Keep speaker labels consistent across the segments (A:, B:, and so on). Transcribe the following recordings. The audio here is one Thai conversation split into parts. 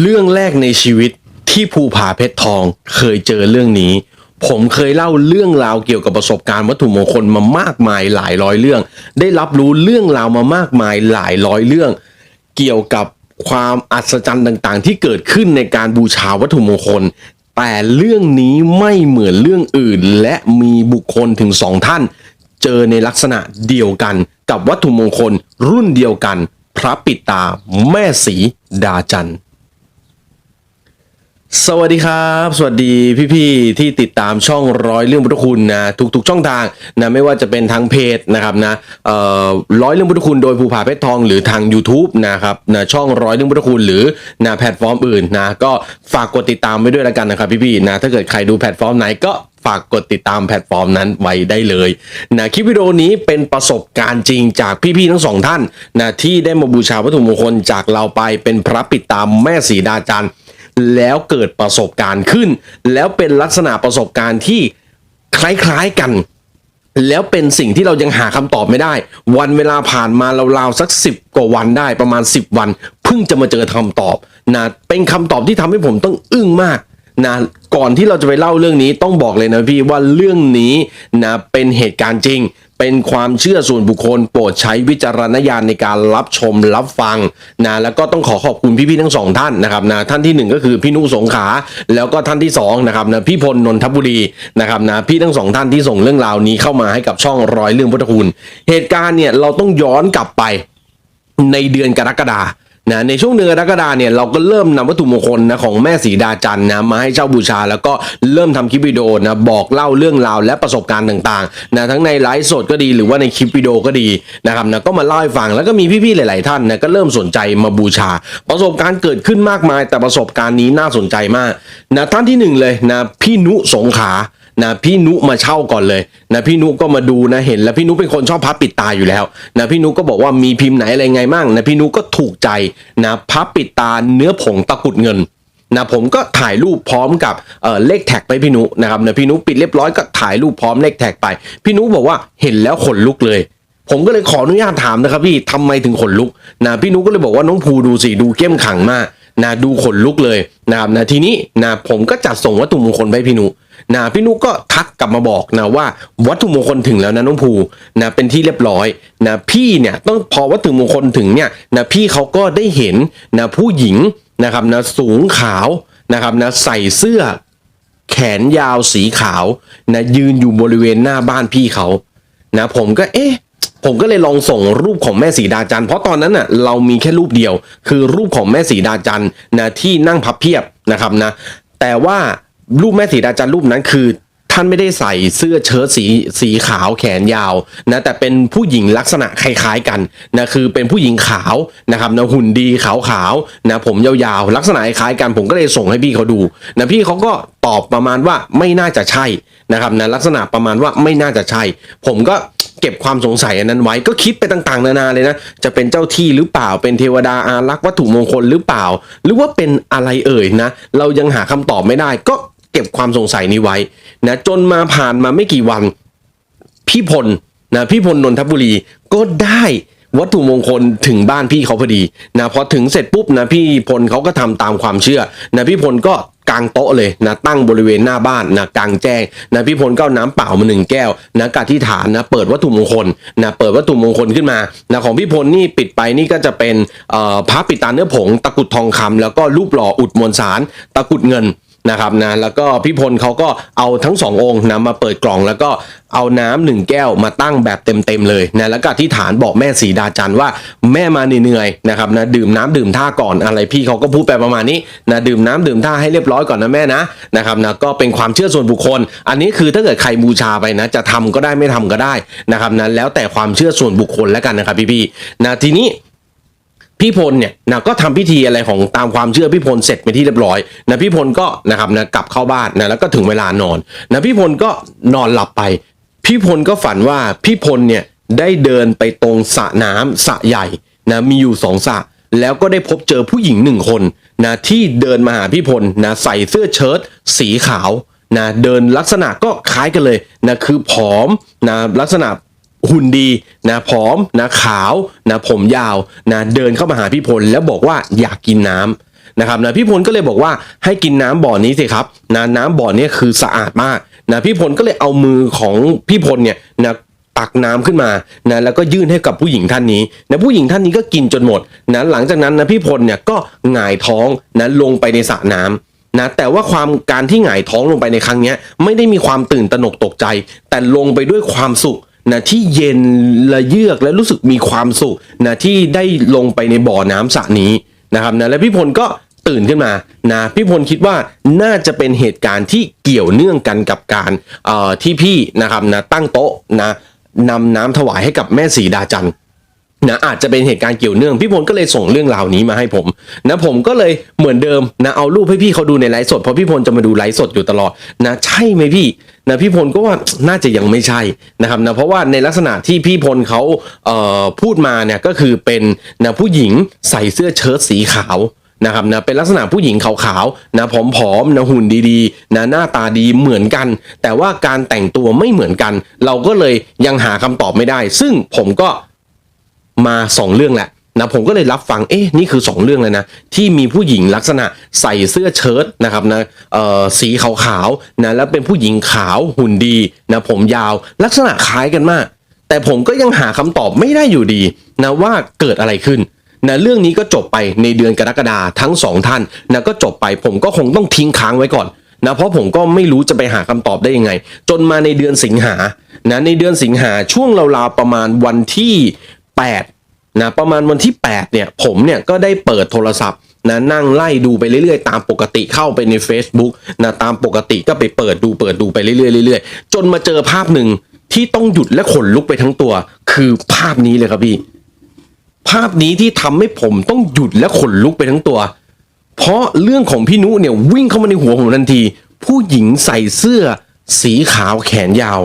A: เรื่องแรกในชีวิตที่ภูผาเพชรทองเคยเจอเรื่องนี้ ผมเคยเล่าเรื่องราวเกี่ยวกับประสบการณ์วัตถุมงคลมามากมายหลายร้อยเรื่อง ได้รับรู้เรื่องราวมามากมายหลายร้อยเรื่อง เกี่ยวกับความอัศจรรย์ต่างๆ ที่เกิดขึ้นในการบูชาวัตถุมงคล แต่เรื่องนี้ไม่เหมือนเรื่องอื่น และมีบุคคลถึงสองท่าน เจอในลักษณะเดียวกันกับวัตถุมงคลรุ่นเดียวกัน พระปิตาแม่สีดาจันทร์ สวัสดีครับ สวัสดีพี่ๆที่ติดตามช่องร้อยเรื่องพุทธคุณนะทุกๆ ช่องทางนะไม่ว่าจะเป็นทางเพจนะครับนะเอ่อร้อยเรื่องพุทธคุณโดยภูผาเพชรทองหรือทาง YouTube นะครับนะช่องร้อยเรื่องพุทธคุณหรือนะแพลตฟอร์มอื่นนะก็ฝากกดติดตามไว้ด้วยแล้วกันนะครับพี่ๆนะถ้าเกิดใครดูแพลตฟอร์มไหนก็ฝากกดติดตามแพลตฟอร์มนั้นไว้ได้เลยนะคลิปวิดีโอนี้เป็นประสบการณ์จริงจากพี่ๆทั้งสองท่านนะที่ได้มาบูชาวัตถุมงคลจากเราไปเป็นพระปิดตามแม่สีดาจันทร์ แล้วเกิดประสบการณ์ขึ้น แล้วเป็นลักษณะประสบการณ์ที่คล้ายๆกัน แล้วเป็นสิ่งที่เรายังหาคำตอบไม่ได้ วันเวลาผ่านมาราวๆสักสิบกว่าวันได้ประมาณ 10 วันเพิ่งจะมาเจอคำตอบนะเป็นคำตอบที่ทำให้ผมต้องอึ้งมากนะก่อนที่เราจะไปเล่าเรื่องนี้ต้องบอกเลยนะพี่ว่าเรื่องนี้นะเป็นเหตุการณ์จริง เป็นความเชื่อส่วนบุคคล โปรดใช้วิจารณญาณในการรับชมรับฟังนะแล้วก็ต้องขอขอบคุณพี่ๆทั้งสองท่านนะครับนะท่านที่หนึ่งก็คือพี่นุสงขา แล้วก็ท่านที่สองนะครับนะพี่พลนนทบุรีนะครับนะพี่ทั้งสองท่านที่ส่งเรื่องราวนี้เข้ามาให้กับช่องร้อยเรื่องพุทธคุณ เหตุการณ์เนี่ยเราต้องย้อนกลับไปในเดือนกรกฎา นะในช่วงเดือนกรกฎาเนี่ยเราก็เริ่มนำวัตถุมงคลนะของแม่สีดาจันนะมาให้เช่าบูชา แล้วก็เริ่มทำคลิปวิดีโอนะบอกเล่าเรื่องราวและประสบการณ์ต่างๆนะทั้งในไลฟ์สดก็ดีหรือว่าในคลิปวิดีโอก็ดีนะครับนะก็มาเล่าให้ฟังแล้วก็มีพี่ๆหลาย ๆ ท่านนะก็เริ่มสนใจมาบูชา ประสบการณ์เกิดขึ้นมากมาย แต่ประสบการณ์นี้น่าสนใจมากนะท่านที่หนึ่งเลยนะพี่นุสงขา นะพี่นุมาเช่าก่อนเลยนะพี่นุก็มาดูนะเห็น แล้วพี่นุเป็นคนชอบพับปิดตาอยู่แล้วนะพี่นุก็บอกว่ามีพิมพ์ไหนอะไรไงมั่งนะพี่นุก็ถูกใจนะพับปิดตาเนื้อผงตะกุดเงินนะผมก็ถ่ายรูปพร้อมกับเอ่อเลขแท็กไปพี่นุนะครับนะพี่นุปิดเรียบร้อยก็ถ่ายรูปพร้อมเลขแท็กไป พี่นุบอกว่าเห็นแล้วขนลุกเลย ผมก็เลยขออนุญาตถามนะครับพี่ทำไมถึงขนลุกนะพี่นุก็เลยบอกว่าน้องภูดูสิดูเข้มขังมากนะดูขนลุกเลยนะครับนะทีนี้นะผมก็จัดส่งวัตถุมงคลไปพี่นุ นะพี่นุก็ทักกลับมาบอกนะว่าวัตถุมงคลถึงแล้วนะน้องภูนะเป็นที่เรียบร้อยนะพี่เนี่ยต้องพอวัตถุมงคลถึงเนี่ยนะพี่เขาก็ได้เห็นนะผู้หญิงนะครับนะสูงขาวนะครับนะใส่เสื้อ แขนยาวสีขาวนะยืนอยู่บริเวณหน้าบ้านพี่เขานะผมก็เอ๊ะผมก็เลยลองส่งรูปของแม่สีดาจันทร์เพราะตอนนั้นน่ะเรามีแค่รูปเดียว คือรูปของแม่สีดาจันทร์นะที่นั่งพับเพียบนะครับนะแต่ว่า รูปแม่สีดาจันรูปนั้นคือ ท่านไม่ได้ใส่เสื้อเชิ้ตสีสีขาวแขนยาวนะแต่เป็นผู้หญิงลักษณะคล้ายๆกันนะคือเป็นผู้หญิงขาวนะครับนะหุ่นดีขาวๆนะผมยาวๆ ลักษณะคล้ายกันผมก็เลยส่งให้พี่เขาดูนะพี่เขาก็ตอบประมาณว่าไม่น่าจะใช่นะครับนะลักษณะประมาณว่าไม่น่าจะใช่ ผมก็เก็บความสงสัยอันนั้นไว้ก็คิดไปต่างๆ นานาเลยนะ จะเป็นเจ้าที่หรือเปล่าเป็นเทวดาอารักษ์วัตถุมงคลหรือเปล่า หรือว่าเป็นอะไรเอ่ยนะ เรายังหาคำตอบไม่ได้ก็ ก็บความสงสัยนี้ไว้นะจนมาผ่านมาไม่กี่วัน พี่พลนะพี่พลนนทบุรีก็ได้วัตถุมงคลถึงบ้านพี่เขาพอดีนะพอถึงเสร็จปุ๊บนะพี่พลเขาก็ทำตามความเชื่อนะพี่พลก็กางโต๊ะเลยนะตั้งบริเวณหน้าบ้านนะกลางแจ้งนะพี่พลก็เอาน้ำเปล่ามาหนึ่งแก้วนะกะที่ฐานนะเปิดวัตถุมงคลนะเปิดวัตถุมงคลขึ้นมานะของพี่พลนี่ปิดไปนี่ก็จะเป็นเอ่อพระปิดตาเนื้อผง ตะกุดทองคำแล้วก็รูปหล่ออุดมวลสาร ตะกุดเงิน นะครับนะแล้วก็พี่พลเขาก็เอาทั้งสององค์นะมาเปิดกล่อง แล้วก็เอาน้ำหนึ่งแก้วมาตั้งแบบเต็มๆเลยนะแล้วก็ที่ฐานบอกแม่สีดาจันว่าแม่มาเหนื่อยๆนะครับนะดื่มน้ำดื่มท่าก่อนอะไรพี่เขาก็พูดไปประมาณนี้นะดื่มน้ำดื่มท่าให้เรียบร้อยก่อนนะแม่นะนะครับนะก็เป็นความเชื่อส่วนบุคคล อันนี้คือถ้าเกิดใครบูชาไปนะจะทำก็ได้ไม่ทำก็ได้นะครับนะแล้วแต่ความเชื่อส่วนบุคคลแล้วกันนะครับพี่ๆนะทีนี้ พี่พลเนี่ยนะก็ทำพิธีอะไรของตามความเชื่อพี่พลเสร็จไปที่เรียบร้อยนะพี่พลก็นะครับนะกลับเข้าบ้านนะแล้วก็ถึงเวลานอนนะพี่พลก็นอนหลับไป พี่พลก็ฝันว่าพี่พลเนี่ยได้เดินไปตรงสระน้ำสระใหญ่นะมีอยู่สองสระแล้วก็ได้พบเจอผู้หญิงหนึ่งคนนะที่เดินมาหาพี่พลนะใส่เสื้อเชิ้ตสีขาวนะเดินลักษณะก็คล้ายกันเลยนะคือผอมนะลักษณะ หุ่นดีนะผอมนะขาวนะผมยาวนะเดินเข้ามาหาพี่พลแล้วบอกว่าอยากกินน้ำนะครับนะพี่พลก็เลยบอกว่าให้กินน้ำบ่อนี้สิครับนะน้ำบ่อนี้คือสะอาดมากนะพี่พลก็เลยเอามือของพี่พลเนี่ยนะตักน้ำขึ้นมานะแล้วก็ยื่นให้กับผู้หญิงท่านนี้นะผู้หญิงท่านนี้ก็กินจนหมดนะหลังจากนั้นนะพี่พลเนี่ยก็หงายท้องนะลงไปในสระน้ำนะแต่ว่าความการที่หงายท้องลงไปในครั้งนี้ไม่ได้มีความตื่นตระหนกตกใจ แต่ลงไปด้วยความสุข นะที่เย็นละเยือกและรู้สึกมีความสุขนะที่ได้ลงไปในบ่อน้ำสระนี้นะครับนะและพี่พลก็ตื่นขึ้นมานะพี่พลคิดว่าน่าจะเป็นเหตุการณ์ที่เกี่ยวเนื่องกันกับการเอ่อที่พี่นะครับนะตั้งโต๊ะนะนำน้ำถวายให้กับแม่สีดาจันนะอาจจะเป็นเหตุการณ์เกี่ยวเนื่องพี่พลก็เลยส่งเรื่องราวนี้มาให้ผมนะผมก็เลยเหมือนเดิมนะเอารูปให้พี่เขาดูในไลฟ์สดเพราะพี่พลจะมาดูไลฟ์สดอยู่ตลอดนะใช่ไหมพี่ นะพี่พลก็ว่าน่าจะยังไม่ใช่นะครับนะเพราะว่าในลักษณะที่พี่พลเขาเพูดมาเนี่ยก็คือเป็นนะผู้หญิงใส่เสื้อเชิ้ตสีขาวนะครับนะเป็นลักษณะผู้หญิงขาวๆนะผอมๆนะหุ่นดีๆนะหน้าตาดีเหมือนกัน แต่ว่าการแต่งตัวไม่เหมือนกัน เราก็เลยยังหาคำตอบไม่ได้ ซึ่งผมก็มาสองเรื่องแหละ นะผมก็เลยรับฟังเอ๊ะนี่คือสองเรื่องเลยนะ ที่มีผู้หญิงลักษณะใส่เสื้อเชิ้ตนะครับนะเอ่อสีขาวๆนะแล้วเป็นผู้หญิงขาวหุ่นดีนะผมยาวลักษณะคล้ายกันมาก แต่ผมก็ยังหาคำตอบไม่ได้อยู่ดีนะว่าเกิดอะไรขึ้นนะเรื่องนี้ก็จบไปในเดือนกรกฎาทั้งสองท่านนะก็จบไปผมก็คงต้องทิ้งค้างไว้ก่อนนะเพราะผมก็ไม่รู้จะไปหาคำตอบได้ยังไง จนมาในเดือนสิงหานะในเดือนสิงหาช่วงราวๆประมาณวันที่ 8 นะประมาณวันที่ 8 เนี่ย ผมเนี่ยก็ได้เปิดโทรศัพท์นะนั่งไล่ดูไปเรื่อยๆ ตามปกติเข้าไปใน Facebook นะตามปกติก็ไปเปิดดูเปิดดูไปเรื่อยๆเรื่อยๆจนมาเจอภาพหนึ่งที่ต้องหยุดและขนลุกไปทั้งตัว คือภาพนี้เลยครับพี่ ภาพนี้ที่ทำให้ผมต้องหยุดและขนลุกไปทั้งตัว เพราะเรื่องของพี่นุเนี่ยวิ่งเข้ามาในหัวผมทันที ผู้หญิงใส่เสื้อสีขาวแขนยาว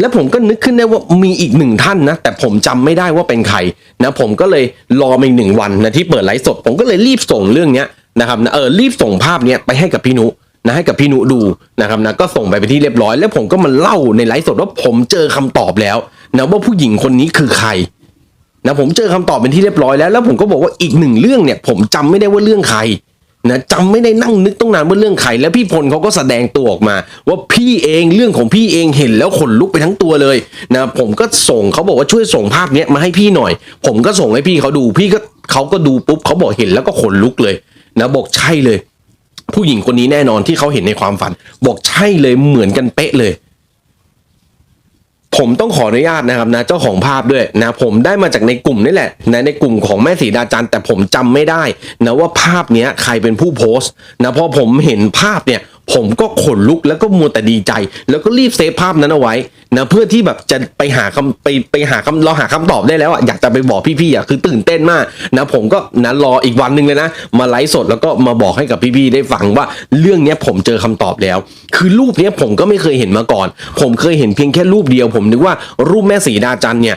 A: แล้วผมก็นึกขึ้นได้ว่ามีอีกหนึ่งท่านนะ แต่ผมจำไม่ได้ว่าเป็นใครนะผมก็เลยรอมาอีกหนึ่งวันนะที่เปิดไลฟ์สด ผมก็เลยรีบส่งเรื่องเนี้ยนะครับนะเออรีบส่งภาพเนี้ยไปให้กับพี่นุนะให้กับพี่นุดูนะครับนะก็ส่งไปเป็นที่เรียบร้อย แล้วผมก็มาเล่าในไลฟ์สดว่าผมเจอคำตอบแล้วนะว่าผู้หญิงคนนี้คือใครนะผมเจอคำตอบเป็นที่เรียบร้อยแล้วแล้วผมก็บอกว่าอีกหนึ่งเรื่องเนี่ย ผมจำไม่ได้ว่าเรื่องใคร นะจำไม่ได้นั่งนึกต้องนานว่าเรื่องใครแล้วพี่พลเขาก็แสดงตัวออกมา ว่าพี่เองเรื่องของพี่เองเห็นแล้วขนลุกไปทั้งตัวเลยนะผมก็ส่งเขาบอกว่าช่วยส่งภาพเนี้ยมาให้พี่หน่อย ผมก็ส่งให้พี่เขาดูพี่ก็เขาก็ดูปุ๊บเขาบอกเห็นแล้วก็ขนลุกเลยนะบอกใช่เลย ผู้หญิงคนนี้แน่นอนที่เขาเห็นในความฝัน บอกใช่เลยเหมือนกันเป๊ะเลย ผมต้องขออนุญาตนะครับนะเจ้าของภาพด้วยนะผมได้มาจากในกลุ่มนี่แหละนะในกลุ่มของแม่สีดาจันแต่ผมจำไม่ได้นะว่าภาพเนี้ยใครเป็นผู้โพสต์นะพอผมเห็นภาพเนี่ย ผมก็ขนลุกแล้วก็มัวแต่ดีใจ แล้วก็รีบเซฟภาพนั้นเอาไว้นะเพื่อที่แบบจะไปหาคำไปไปหาคำเราหาคำตอบได้แล้วอะอยากจะไปบอกพี่ๆอะคือตื่นเต้นมากนะผมก็นะรออีกวันหนึ่งเลยนะ มาไลฟ์สดแล้วก็มาบอกให้กับพี่ๆได้ฟังว่าเรื่องเนี้ยผมเจอคำตอบแล้ว คือรูปเนี้ยผมก็ไม่เคยเห็นมาก่อน ผมเคยเห็นเพียงแค่รูปเดียว ผมนึกว่ารูปแม่สีดาจันเนี่ย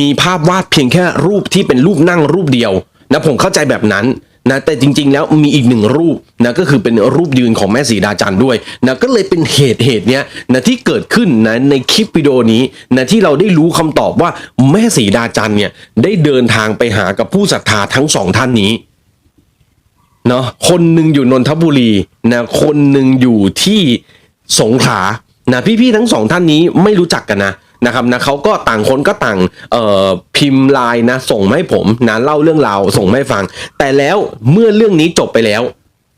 A: มีภาพวาดเพียงแค่รูปที่เป็นรูปนั่งรูปเดียวนะผมเข้าใจแบบนั้น นะแต่จริง ๆ แล้วมีอีกหนึ่งรูปนะก็คือเป็นรูปยืนของแม่สีดาจันด้วยนะก็เลยเป็นเหตุเหตุเนี้ยนะที่เกิดขึ้นนะในคลิปวิดีโอนี้นะที่เราได้รู้คำตอบว่าแม่สีดาจันเนี่ยได้เดินทางไปหากับผู้ศรัทธาทั้งสองท่านนี้เนาะคนหนึ่งอยู่นนทบุรีนะคนหนึ่งอยู่ที่สงขลานะพี่ๆทั้งสองท่านนี้ไม่รู้จักกันนะ นะครับนะเขาก็ต่างคนก็ต่างเอ่อพิมพ์ไลน์นะ ส่งมาให้ผมนะเล่าเรื่องราวส่งมาให้ฟัง แต่แล้วเมื่อเรื่องนี้จบไปแล้ว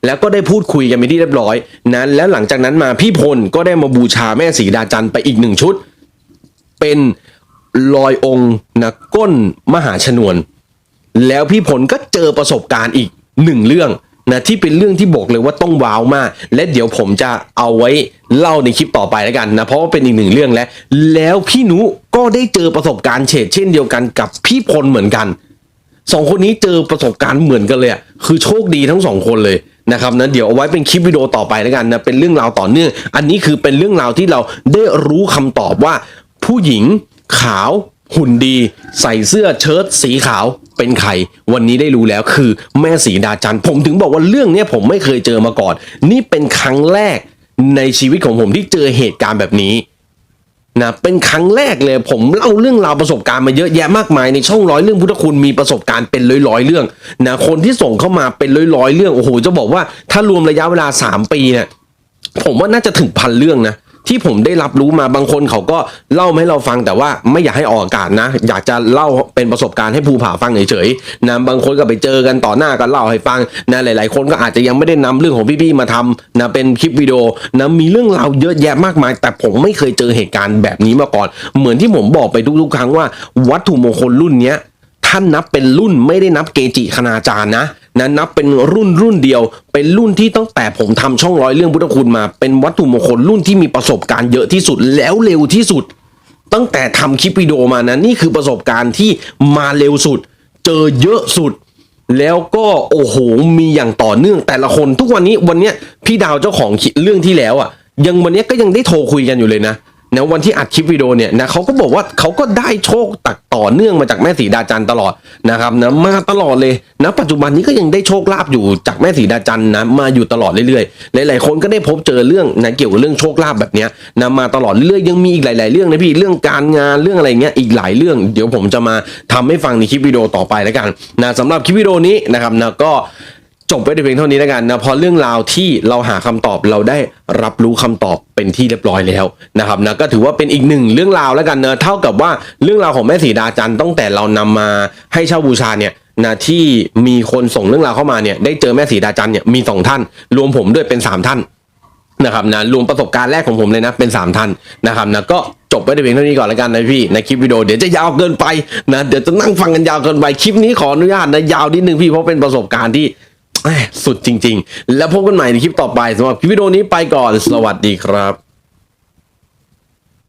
A: แล้วก็ได้พูดคุยกันไปที่เรียบร้อยนะแล้วหลังจากนั้นมาพี่พลก็ได้มาบูชาแม่สีดาจันทร์ไปอีกหนึ่งชุด เป็นลอยองค์นะก้นมหาชนวน แล้วพี่ผลก็เจอประสบการณ์อีกหนึ่งเรื่อง นะที่เป็นเรื่องที่บอกเลยว่าต้องว้าวมาก และเดี๋ยวผมจะเอาไว้เล่าในคลิปต่อไปแล้วกันนะ เพราะว่าเป็นอีกหนึ่งเรื่องแล้ว แล้วพี่นุก็ได้เจอประสบการณ์เฉดเช่นเดียวกันกับพี่พลเหมือนกันสองคนนี้เจอประสบการณ์เหมือนกันเลยคือโชคดีทั้งสองคนเลยนะครับนะเดี๋ยวเอาไว้เป็นคลิปวิดีโอต่อไปแล้วกันนะเป็นเรื่องราวต่อเนื่อง อันนี้คือเป็นเรื่องราวที่เราได้รู้คำตอบว่า ผู้หญิงขาว หุ่นดีใส่เสื้อเชิ้ตสีขาวเป็นใครวันนี้ได้รู้แล้วคือแม่สีดาจันทร์ผมถึงบอกว่าเรื่องนี้ผมไม่เคยเจอมาก่อน นี่เป็นครั้งแรกในชีวิตของผมที่เจอเหตุการณ์แบบนี้นะเป็นครั้งแรกเลยผมเล่าเรื่องราวประสบการณ์มาเยอะแยะมากมายในช่องร้อยเรื่องพุทธคุณมีประสบการณ์เป็นร้อยๆเรื่องนะคนที่ส่งเข้ามาเป็นร้อยๆเรื่องโอ้โหจะบอกว่าถ้ารวมระยะเวลาสามปีเนี่ยผมว่าน่าจะถึงพันเรื่องนะ ที่ผมได้รับรู้มาบางคนเขาก็เล่าให้เราฟังแต่ว่าไม่อยากให้ออกอากาศนะ อยากจะเล่าเป็นประสบการณ์ให้ภูผาฟังเฉยๆนะบางคนก็ไปเจอกันต่อหน้าก็เล่าให้ฟังนะหลาย ๆ คนก็อาจจะยังไม่ได้นำเรื่องของพี่ๆมาทำนะเป็นคลิปวิดีโอนะมีเรื่องราวเยอะแยะมากมาย แต่ผมไม่เคยเจอเหตุการณ์แบบนี้มาก่อน เหมือนที่ผมบอกไปทุกๆ ครั้งว่า วัตถุมงคลรุ่นเนี้ยท่านนับเป็นรุ่นไม่ได้นับเกจิคณาจารย์นะ นะนับเป็นรุ่นรุ่นเดียว เป็นรุ่นที่ตั้งแต่ผมทำช่องร้อยเรื่องพุทธคุณมา เป็นวัตถุมงคลรุ่นที่มีประสบการณ์เยอะที่สุดแล้วเร็วที่สุด ตั้งแต่ทำคลิปวิดีโอมานะนี่คือประสบการณ์ที่มาเร็วสุด เจอเยอะสุด แล้วก็โอ้โหมีอย่างต่อเนื่องแต่ละคนทุกวันนี้วันเนี้ยพี่ดาวเจ้าของเรื่องที่แล้วอะยังวันนี้ก็ยังได้โทรคุยกันอยู่เลยนะ นะวันที่อัดคลิปวิดีโอเนี่ยนะเขาก็บอกว่าเขาก็ได้โชคตักต่อเนื่องมาจากแม่สีดาจันตลอดนะครับนะมาตลอดเลยนะปัจจุบันนี้ก็ยังได้โชคลาภอยู่จากแม่สีดาจันนะมาอยู่ตลอดเรื่อยๆ หลายๆคนก็ได้พบเจอเรื่องนะเกี่ยวกับเรื่องโชคลาภแบบเนี้ยนะมาตลอดเรื่อยๆยังมีอีกหลาย ๆ เรื่องนะพี่เรื่องการงานเรื่องอะไรเงี้ยอีกหลายเรื่อง เดี๋ยวผมจะมาทำให้ฟังในคลิปวิดีโอต่อไปแล้วกันนะสำหรับคลิปวิดีโอนี้นะครับนะก็ จบไปแต่เพียงเท่านี้แล้วกันนะพราะเรื่องราวที่เราหาคำตอบเราได้รับรู้คำตอบเป็นที่เรียบร้อยแล้วนะครับนะก็ถือว่าเป็นอีกหนึ่งเรื่องราวแล้วกันเนะเท่ากับว่าเรื่องราวของแม่สีดาจันตั้งแต่เรานำมาให้เช่าบูชาเนี่ยนะที่มีคนส่งเรื่องราวเข้ามาเนี่ยได้เจอแม่สีดาจันเนี่ยมีสองท่าน รวมผมด้วยเป็นสามท่านนะครับนะรวมประสบการณ์แรกของผมเลยนะเป็น 3 ท่านนะครับนะก็จบไปแต่เพียงเท่านี้ก่อนแล้วกันนะพี่ในคลิปวิดีโอเดี๋ยวจะยาวเกินไปนะเดี๋ยวจะนั่งฟังกันยาวเกินไปคลิปนี้ขออนุญาตนะยาวนิดนึงพี่เพราะเป็นประสบการณ์ที่ สุดจริง ๆ แล้วพบกันใหม่ในคลิปต่อไปสำหรับคลิปวิดีโอนี้ไปก่อน สวัสดีครับ